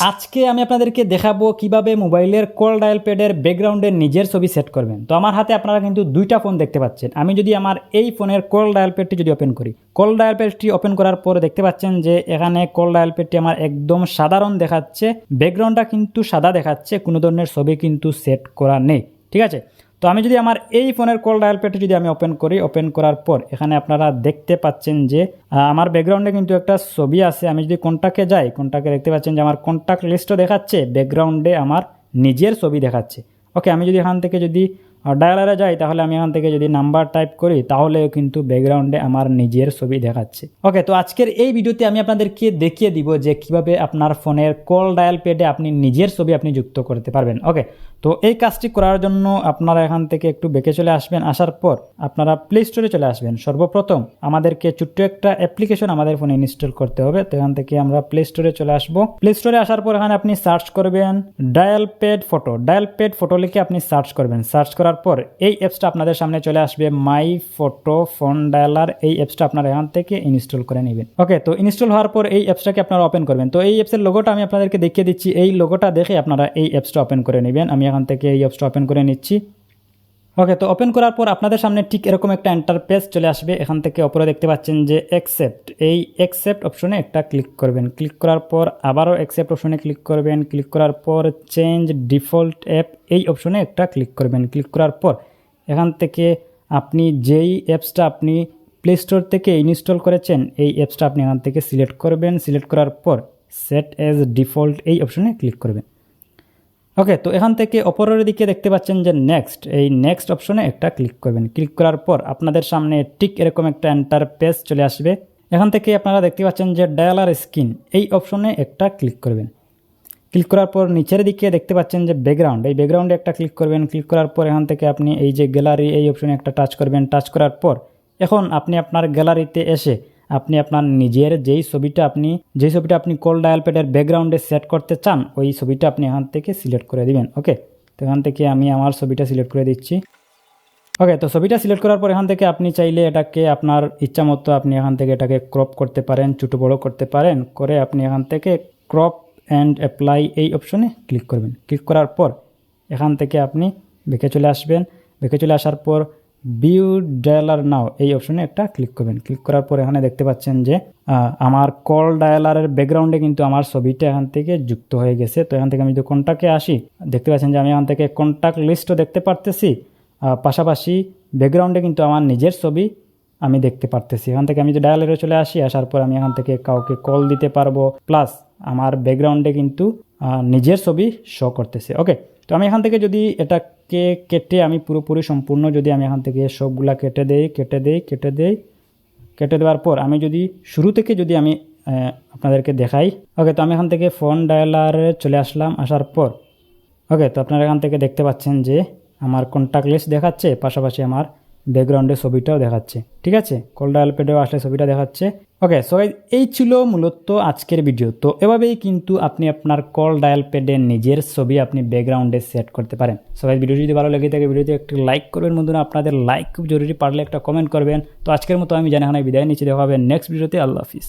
আজকে আমি আপনাদেরকে দেখাবো কীভাবে মোবাইলের কল ডায়াল প্যাডের ব্যাকগ্রাউন্ডে নিজের ছবি সেট করবেন। তো আমার হাতে আপনারা কিন্তু দুইটা ফোন দেখতে পাচ্ছেন। আমি যদি আমার এই ফোনের কল ডায়াল প্যাডটি যদি ওপেন করি, কল ডায়াল প্যাডটি ওপেন করার পরে দেখতে পাচ্ছেন যে এখানে কল ডায়াল প্যাডটি আমার একদম সাধারণ দেখাচ্ছে। ব্যাকগ্রাউন্ডটা কিন্তু সাদা দেখাচ্ছে, কোনো ধরনের ছবি কিন্তু সেট করা নেই। ঠিক আছে? তো আমি যদি আমার এই ফোনের কল ডায়াল প্যাডটি যদি আমি ওপেন করি, ওপেন করার পর এখানে আপনারা দেখতে পাচ্ছেন যে আমার ব্যাকগ্রাউন্ডে কিন্তু একটা ছবি আছে। আমি যদি কন্ট্যাক্টে যাই কন্ট্যাক্টে দেখতে পাচ্ছেন যে আমার কন্ট্যাক্ট লিস্টও দেখাচ্ছে, ব্যাকগ্রাউন্ডে আমার নিজের ছবি দেখাচ্ছে। ওকে, আমি যদি এখান থেকে যদি ডায়ালারে যাই, তাহলে আমি এখান থেকে যদি নাম্বার টাইপ করি, তাহলে কিন্তু ব্যাকগ্রাউন্ডে আমার নিজের ছবি দেখাচ্ছে। ওকে তো আজকের এই ভিডিওতে আমি আপনাদেরকে দেখিয়ে দিব যে কীভাবে আপনার ফোনের কল ডায়াল প্যাডে আপনি নিজের ছবি আপনি যুক্ত করতে পারবেন। ওকে তো এই কাজটি করার জন্য আপনারা এখান থেকে একটু বেঁকে চলে আসবেন। আসার পর আপনারা প্লে স্টোরে চলে আসবেন। সর্বপ্রথম আমাদেরকে ছোট্ট একটা অ্যাপ্লিকেশন আমাদের ফোনে ইনস্টল করতে হবে। তো এখান থেকে আমরা প্লে স্টোরে চলে আসব। প্লে স্টোরে আসার পর এখানে আপনি সার্চ করবেন dial pad photo dial pad photo লিখে আপনি সার্চ করবেন। সার্চ করার পর এই অ্যাপসটা আপনাদের সামনে চলে আসবে মাই ফটো ফোন ডায়ালার এই অ্যাপসটা আপনারা এখান থেকে ইনস্টল করে নেবেন। ওকে তো ইনস্টল হওয়ার পর এই অ্যাপসটাকে আপনারা ওপেন করবেন। তো এই অ্যাপসের লোগোটা আমি আপনাদেরকে দেখিয়ে দিচ্ছি। এই লোগোটা দেখে আপনারা এই অ্যাপসটা ওপেন করে নেবেন। আমি এখান থেকে এই অ্যাপসটা ওপেন করে নিচ্ছি। ওকে তো ওপেন করার পর আপনাদের সামনে ঠিক এরকম একটা এন্টারপেজ চলে আসবে। এখান থেকে ওপরে দেখতে পাচ্ছেন যে অ্যাকসেপ্ট এই অ্যাকসেপ্ট অপশনে একটা ক্লিক করবেন। ক্লিক করার পর আবারও অ্যাকসেপ্ট অপশনে ক্লিক করবেন। ক্লিক করার পর চেঞ্জ ডিফল্ট অ্যাপ এই অপশনে একটা ক্লিক করবেন। ক্লিক করার পর এখান থেকে আপনি যেই অ্যাপসটা আপনি প্লে স্টোর থেকে ইনস্টল করেছেন, এই অ্যাপসটা আপনি এখান থেকে সিলেক্ট করবেন। সিলেক্ট করার পর সেট অ্যাজ ডিফল্ট এই অপশনে ক্লিক করবেন। ওকে তো এখান থেকে অপরের দিকে দেখতে পাচ্ছেন যে নেক্সট এই নেক্সট অপশনে একটা ক্লিক করবেন। ক্লিক করার পর আপনাদের সামনে ঠিক এরকম একটা এন্টার পেজ চলে আসবে। এখান থেকে আপনারা দেখতে পাচ্ছেন যে ডায়ালার স্ক্রিন এই অপশনে একটা ক্লিক করবেন। ক্লিক করার পর নিচের দিকে দেখতে পাচ্ছেন যে ব্যাকগ্রাউন্ড এই ব্যাকগ্রাউন্ডে একটা ক্লিক করবেন। ক্লিক করার পর এখান থেকে আপনি এই যে গ্যালারি এই অপশনে একটা টাচ করবেন। টাচ করার পর এখন আপনি আপনার গ্যালারিতে এসে আপনি আপনার নিজের যেই ছবিটা আপনি, যেই ছবিটা আপনি কল ডায়াল প্যাডের ব্যাকগ্রাউন্ডে সেট করতে চান, ওই ছবিটা আপনি এখান থেকে সিলেক্ট করে দিবেন ওকে তো এখান থেকে আমি আমার ছবিটা সিলেক্ট করে দিচ্ছি। ওকে তো ছবিটা সিলেক্ট করার পর এখান থেকে আপনি চাইলে এটাকে আপনার ইচ্ছা মতো আপনি এখান থেকে এটাকে ক্রপ করতে পারেন, ছোটো বড়ো করতে পারেন, করে আপনি এখান থেকে ক্রপ অ্যান্ড অ্যাপ্লাই এই অপশনে ক্লিক করবেন। ক্লিক করার পর এখান থেকে আপনি বেঁকে চলে আসবেন। বেঁকে চলে আসার পর বিউ ডায়ালার নাও এই অপশনে একটা ক্লিক করবেন। ক্লিক করার পরে এখানে দেখতে পাচ্ছেন যে আমার কল ডায়ালারের ব্যাকগ্রাউন্ডে কিন্তু আমার ছবিটা এখান থেকে যুক্ত হয়ে গেছে। তো এখান থেকে আমি যদি কন্ট্যাক্টে আসি, দেখতে পাচ্ছেন যে আমি এখান থেকে কন্ট্যাক্ট লিস্টও দেখতে পারতেছি। পাশাপাশি ব্যাকগ্রাউন্ডে কিন্তু আমার নিজের ছবি আমি দেখতে পারতেছি। এখান থেকে আমি যে ডায়ালারে চলে আসি, আসার পর আমি এখান থেকে কাউকে কল দিতে পারব। প্লাস আমার ব্যাকগ্রাউন্ডে কিন্তু নিজের ছবি শো করতেছে। ওকে তো আমি এখান থেকে যদি এটাকে কেটে আমি পুরোপুরি সম্পূর্ণ যদি আমি এখান থেকে সবগুলা কেটে দেই কেটে দেই কেটে দেই, কেটে দেওয়ার পর আমি যদি শুরু থেকে যদি আমি আপনাদেরকে দেখাই। ওকে তো আমি এখান থেকে ফোন ডায়ালারে চলে আসলাম, আসার পর। ওকে তো আপনারা এখান থেকে দেখতে পাচ্ছেন যে আমার কন্ট্যাক্ট লিস্ট দেখাচ্ছে, পাশাপাশি আমার ব্যাকগ্রাউন্ডে ছবিটাও দেখাচ্ছে। ঠিক আছে? কল ডায়াল প্যাডেও আসলে ছবিটা দেখাচ্ছে। ওকে সো এই ছিল মূলত আজকের ভিডিও তো এভাবেই কিন্তু আপনি আপনার কল ডায়াল প্যাডে নিজের ছবি আপনি ব্যাকগ্রাউন্ডে সেট করতে পারেন। সবাই ভিডিও যদি ভালো লেগে থাকে ভিডিওতে একটু লাইক করবেন বন্ধুরা। আপনাদের লাইক খুব জরুরি, পারলে একটা কমেন্ট করবেন। তো আজকের মতো আমি জানি বিদায় নিচ্ছি। দেখা হবে নেক্সট ভিডিওতে আল্লাহ হাফিজ।